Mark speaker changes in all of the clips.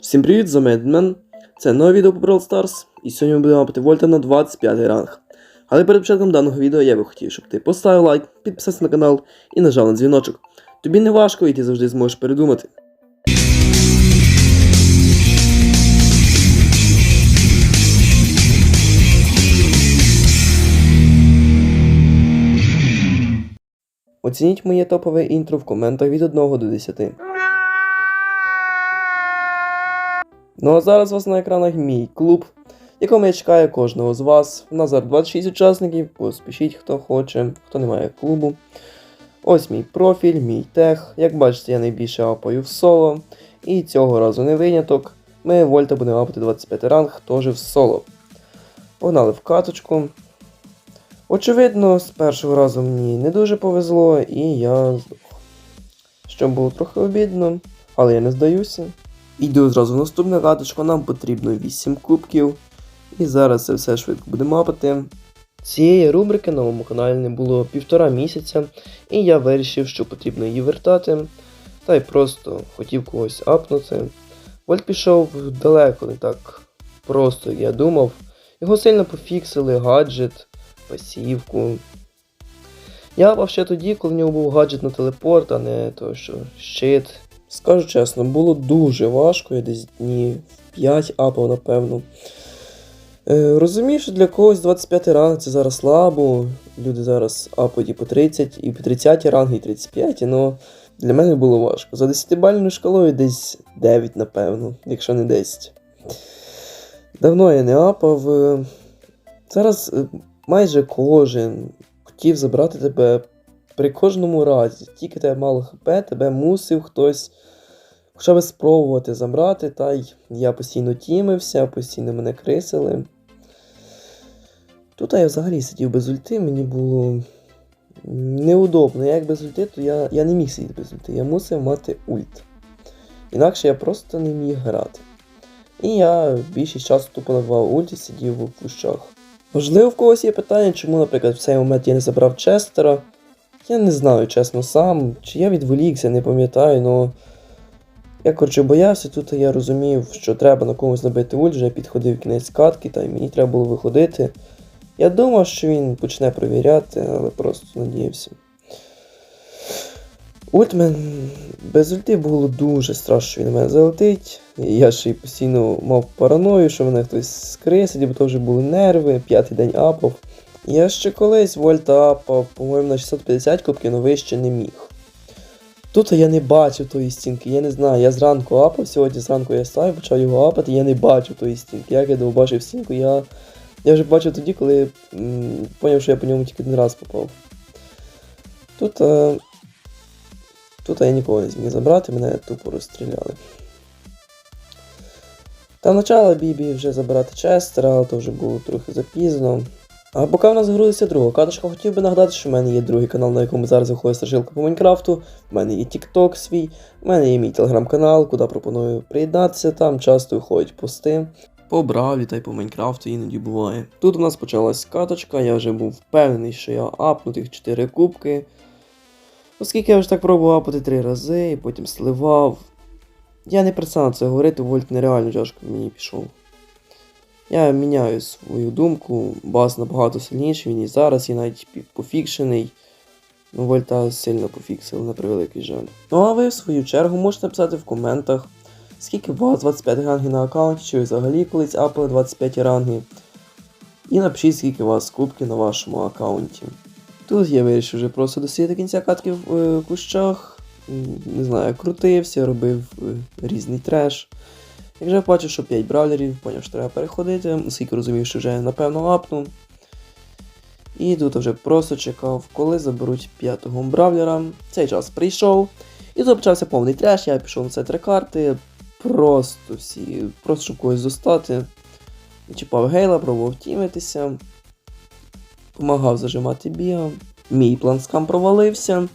Speaker 1: Всім привіт, за Медмен. Це нове відео по Brawl Stars, і сьогодні ми будемо мапити Вольта на 25 ранг. Але перед початком даного відео я би хотів, щоб ти поставив лайк, підписався на канал і нажав на дзвіночок. Тобі не важко і ти завжди зможеш передумати. Оцініть моє топове інтро в коментах від 1 до 10. Ну а зараз у вас на екранах мій клуб, якому я чекаю кожного з вас. У нас зараз 26 учасників, поспішіть хто хоче, хто не має клубу. Ось мій профіль, мій тег. Як бачите, я найбільше апаю в соло. І цього разу не виняток. Ми Вольта будемо апати 25 ранг, теж в соло. Погнали в каточку. Очевидно, з першого разу мені не дуже повезло, і я здох. Що було трохи обідно, але я не здаюся. Йду зразу в наступну каточку, нам потрібно 8 кубків. І зараз це все швидко будемо мапати. Цієї рубрики на моєму каналі не було півтора місяця, і я вирішив, що потрібно її вертати. Та й просто хотів когось апнути. Вольт пішов далеко, не так просто, як я думав. Його сильно пофіксили, гаджет, пасівку. Я апав ще тоді, коли в нього був гаджет на телепорт, а не то, що щит. Скажу чесно, було дуже важко, я десь дні 5 апав, напевно. Е, розумію, що для когось 25 ранг це зараз слабо. Люди зараз апають і по 30, і по 30 ранги, і 35, але для мене було важко. За 10-бальною шкалою десь 9, напевно, якщо не 10. Давно я не апав. е, Зараз е, майже кожен хотів забрати тебе при кожному разі. Тільки тебе мало хп, тебе мусив хтось хоча б спробувати забрати, та й я постійно тімився, постійно мене крисили. Тут я взагалі сидів без ульти, мені було неудобно. Я як без ульти, то я, я не міг сидіти без ульти, я мусив мати ульт. Інакше я просто не міг грати. І я більшість часу тупо набивав ульт і сидів у кущах. Можливо, в когось є питання, чому, наприклад, в цей момент я не забрав Честера. Я не знаю, чесно, сам, чи я відволікся, не пам'ятаю, але я коротше боявся, тут я розумів, що треба на комусь набити ульт, вже підходив кінець катки, та й мені треба було виходити. Я думав, що він почне провіряти, але просто надіявся. Ультмен без ульти було дуже страшно, що він мене залетить. Я ще й постійно мав параною, що мене хтось скрисить, бо то вже були нерви, п'ятий день апав. Я ще колись вольта апав, по-моєму, на 650 кубків, але вище не міг. Тут я не бачив тої стінки, я не знаю, я зранку апав, сьогодні зранку я став, почав його апати, я не бачив тої стінки. Як я побачив стінку, я. Я вже бачив тоді, коли поняв, що я по ньому тільки один раз попав. Тут. Е, тут я нікого не зміг забрати, мене тупо розстріляли. Та почала Бібі вже забирати Честера, але то вже було трохи запізно. А поки в нас загрузиться друга каточка, хотів би нагадати, що в мене є другий канал, на якому зараз виходить страшилка по Майнкрафту. В мене є TikTok свій, в мене є мій телеграм-канал, куди пропоную приєднатися, там часто виходять пости. По Браві та й по Майнкрафту іноді буває. Тут у нас почалась каточка, я вже був впевнений, що я апну тих 4 кубки. Оскільки я вже так пробував апати 3 рази і потім сливав. Я не перестану це говорити, вольт нереально тяжко мені пішов. Я міняю свою думку, бас набагато сильніший, він і зараз, і навіть пофікшений. Ну, Вольта сильно пофіксили, на превеликий жаль. Ну а ви, в свою чергу, можете написати в коментах, скільки у вас 25 рангів на аккаунті, чи ви взагалі колись апали 25 ранги. І напишіть, скільки у вас кубків на вашому аккаунті. Тут я вирішив вже просто досидіти до кінця катки в е, кущах. Не знаю, крутився, робив е, різний треш. Як вже бачив, що 5 бравлерів, поняв, що треба переходити, оскільки розумів, що вже напевно апну. І тут вже просто чекав, коли заберуть п'ятого бравлера. Цей час прийшов. І тут почався повний треш, я пішов на це три карти. Просто всі, просто щоб когось достати. Чіпав гейла, пробував тімитися. Помагав зажимати біга. Мій план скам провалився.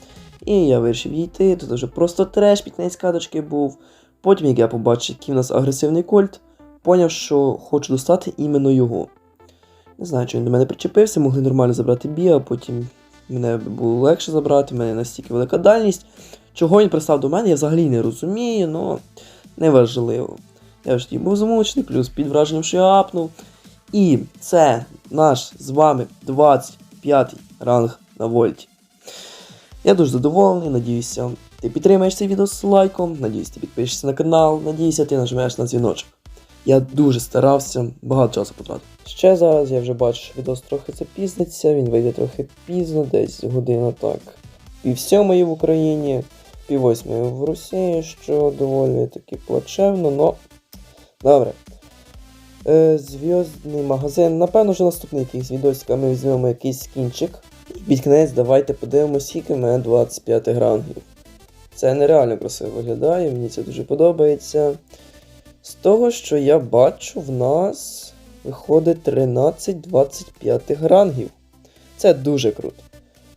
Speaker 1: І я вирішив йти. Тут вже просто треш під кінець каточки був. Потім, як я побачив, який в нас агресивний кольт, поняв, що хочу достати іменно його. Не знаю, чи він до мене причепився, могли нормально забрати біга, потім мене було легше забрати, в мене настільки велика дальність. Чого він пристав до мене, я взагалі не розумію, але неважливо. Я ж тоді був змучений, плюс під враженням, що я апнув. І це наш з вами 25 й ранг на вольті. Я дуже задоволений, надіюся, ти підтримаєш цей відео з лайком, надіюсь, ти підпишешся на канал, надіюся, ти нажмеш на дзвіночок. Я дуже старався, багато часу потратив. Ще зараз я вже бачу, що відео трохи запізниться, він вийде трохи пізно, десь година так. Пів сьомої в Україні, пів восьмої в Росії, що доволі таки плачевно, но добре. Е, зв'язний магазин. Напевно, вже наступний якийсь відосик, а ми візьмемо якийсь скінчик. І під кінець давайте подивимось, скільки в мене 25 грангів. Це нереально красиво виглядає, мені це дуже подобається. З того, що я бачу, в нас виходить 13-25 грангів. Це дуже круто.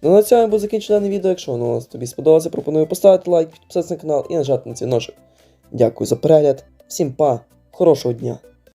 Speaker 1: Ну на цьому я буду закінчити дане відео. Якщо воно тобі сподобалося, пропоную поставити лайк, підписатися на канал і нажати на дзвіночок. Дякую за перегляд. Всім па, хорошого дня!